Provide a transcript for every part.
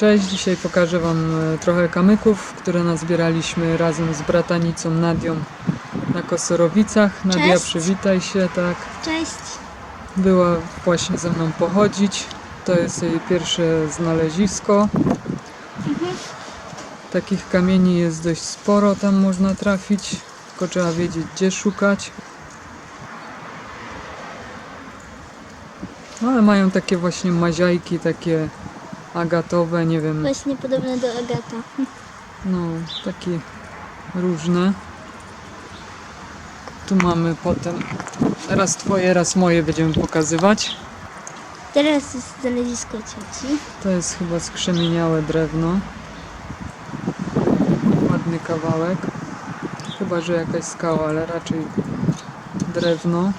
Cześć, dzisiaj pokażę Wam e, trochę kamyków, które nazbieraliśmy razem z bratanicą Nadią na Kosorowicach. Nadia, Cześć. przywitaj się, tak. Cześć. Była właśnie ze mną pochodzić. To jest jej pierwsze znalezisko. Takich kamieni jest dość sporo, tam można trafić, tylko trzeba wiedzieć gdzie szukać. No, ale mają takie właśnie maziajki, takie agatowe, nie wiem. Właśnie podobne do Agata. No, takie różne. Tu mamy potem raz twoje, raz moje będziemy pokazywać. Teraz jest znalezisko cioci. To jest chyba skrzemieniałe drewno. Ładny kawałek. Chyba, że jakaś skała, ale raczej drewno.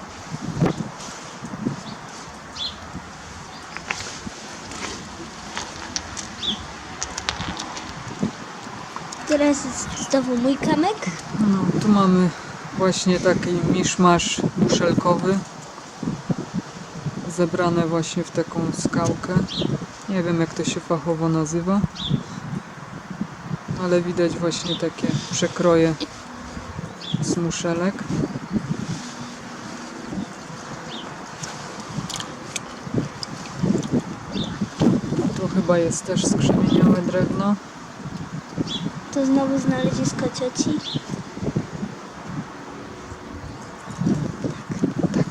Teraz jest znowu mój kamek. No, tu mamy właśnie taki miszmasz muszelkowy. Zebrane właśnie w taką skałkę. Nie wiem jak to się fachowo nazywa. Ale widać właśnie takie przekroje z muszelek. To chyba jest też skrzemieniałe drewno. To znowu znalezisko cioci. Tak.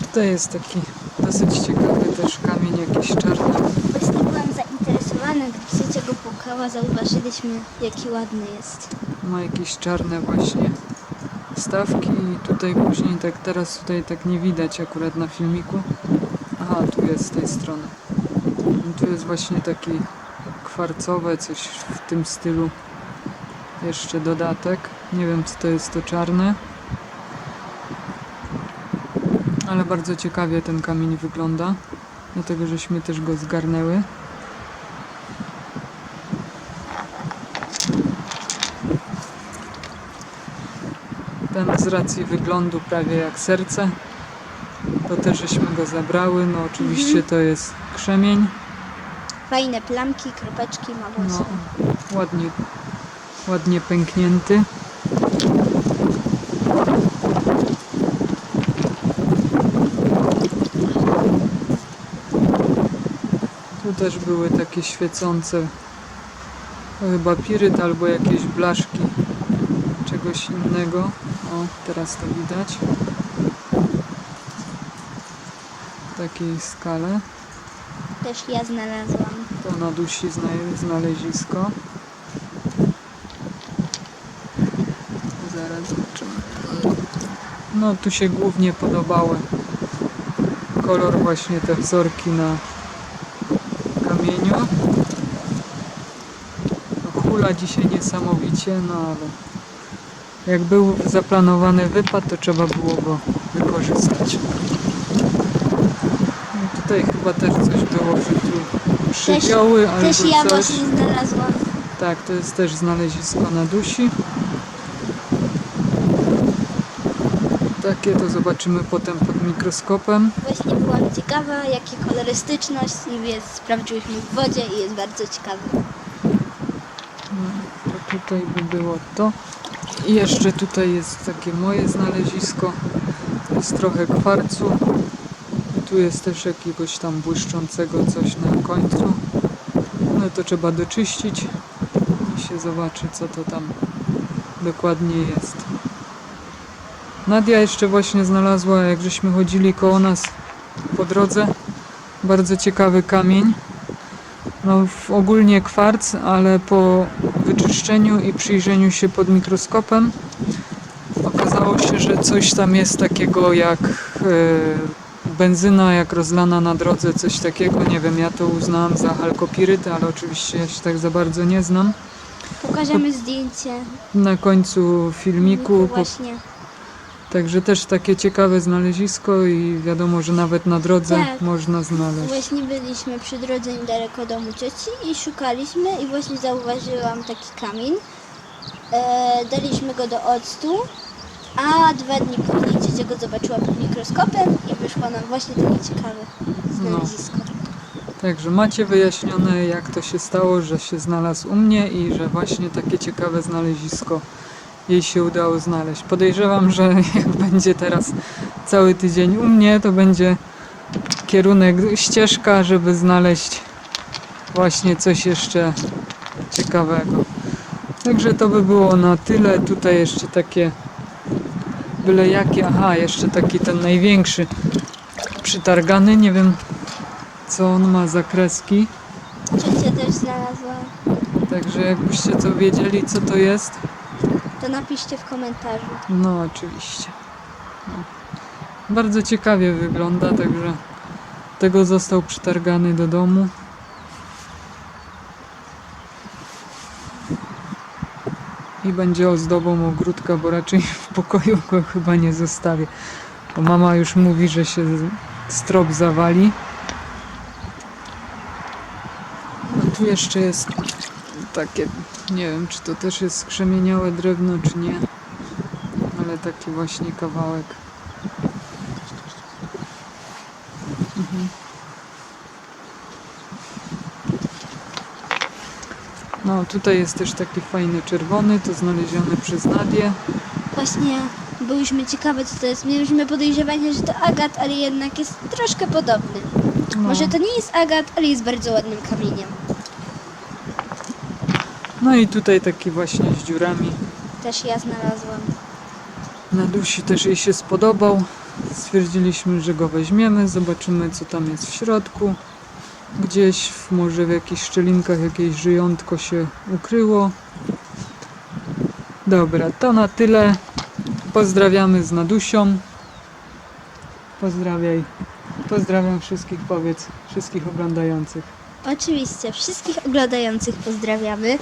Tutaj jest taki dosyć ciekawy też kamień jakiś czarny. Właśnie byłam zainteresowana, gdy ciocia go pukała, zauważyliśmy jaki ładny jest. Ma jakieś czarne właśnie stawki tutaj później tak teraz tutaj tak nie widać akurat na filmiku. Aha, tu jest z tej strony. I tu jest właśnie taki kwarcowe, coś w tym stylu. Jeszcze dodatek. Nie wiem co to jest to czarne. Ale bardzo ciekawie ten kamień wygląda. Dlatego żeśmy też go zgarnęły. Ten z racji wyglądu prawie jak serce. To też żeśmy go zabrały. No oczywiście to jest krzemień. Fajne plamki, kropeczki ma No, właśnie. ładnie, ładnie pęknięty. Tu też były takie świecące to chyba piryt albo jakieś blaszki czegoś innego. O, teraz to widać. W takiej skale. Też ja znalazłam. To na dusi zna- znalezisko. Zaraz zobaczymy. No tu się głównie podobały kolor właśnie te wzorki na kamieniu. No, hula dzisiaj niesamowicie, no ale jak był zaplanowany wypad, to trzeba było go wykorzystać. No, tutaj chyba też coś było, że tu przywioły albo Też ja coś. właśnie znalazłam. Tak, to jest też znalezisko na dusi. Takie to zobaczymy potem pod mikroskopem. Właśnie byłam ciekawa, jakie kolorystyczność jest, sprawdziłyśmy w wodzie i jest bardzo ciekawy. To tutaj by było to. I jeszcze tutaj jest takie moje znalezisko. Jest trochę kwarcu. Tu jest też jakiegoś tam błyszczącego coś na końcu. No to trzeba doczyścić i się zobaczy co to tam dokładnie jest. Nadia jeszcze właśnie znalazła, jak żeśmy chodzili koło nas po drodze, bardzo ciekawy kamień. No, ogólnie kwarc, ale po wyczyszczeniu i przyjrzeniu się pod mikroskopem okazało się, że coś tam jest takiego jak e, benzyna, jak rozlana na drodze, coś takiego. Nie wiem, ja to uznałam za halkopirytę, ale oczywiście ja się tak za bardzo nie znam. Pokażemy zdjęcie. Na końcu filmiku, po, Właśnie. Także też takie ciekawe znalezisko i wiadomo, że nawet na drodze Tak. można znaleźć. Właśnie byliśmy przy drodze niedaleko domu cioci i szukaliśmy i właśnie zauważyłam taki kamień. e, daliśmy go do octu, a dwa dni później ciocia go zobaczyła pod mikroskopem i wyszło nam właśnie takie ciekawe znalezisko. Także macie wyjaśnione, jak to się stało, że się znalazł u mnie i że właśnie takie ciekawe znalezisko jej się udało znaleźć. Podejrzewam, że jak będzie teraz cały tydzień u mnie, to będzie kierunek, ścieżka, żeby znaleźć właśnie coś jeszcze ciekawego. Także to by było na tyle. Tutaj jeszcze takie byle jakie. Aha, jeszcze taki ten największy przytargany. Nie wiem co on ma za kreski. Ciocia też znalazła. Także jakbyście co wiedzieli co to jest, To napiszcie w komentarzu. no oczywiście. No. Bardzo ciekawie wygląda, także tego został przytargany do domu. I będzie ozdobą ogródka, bo raczej w pokoju go chyba nie zostawię. Bo mama już mówi, że się strop zawali. A tu jeszcze jest takie, nie wiem czy to też jest skrzemieniałe drewno czy nie, ale taki właśnie kawałek. Mhm. No tutaj jest też taki fajny czerwony, to znaleziony przez Nadię. Właśnie byliśmy ciekawe co to jest. Mieliśmy podejrzewanie, że to agat, ale jednak jest troszkę podobny. No, Może to nie jest agat, ale jest bardzo ładnym kamieniem. No i tutaj taki właśnie z dziurami. Też ja znalazłam. Na dusi też jej się spodobał. Stwierdziliśmy, że go weźmiemy, zobaczymy co tam jest w środku. Gdzieś w, może w jakichś szczelinkach jakieś żyjątko się ukryło. Dobra, to na tyle. Pozdrawiamy z Nadusią. Pozdrawiaj. Pozdrawiam wszystkich, powiedz, wszystkich oglądających. Oczywiście, wszystkich oglądających pozdrawiamy.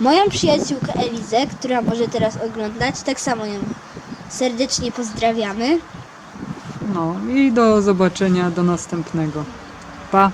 Moją przyjaciółkę Elizę, która może teraz oglądać, tak samo ją serdecznie pozdrawiamy. No i do zobaczenia, do następnego. Pa!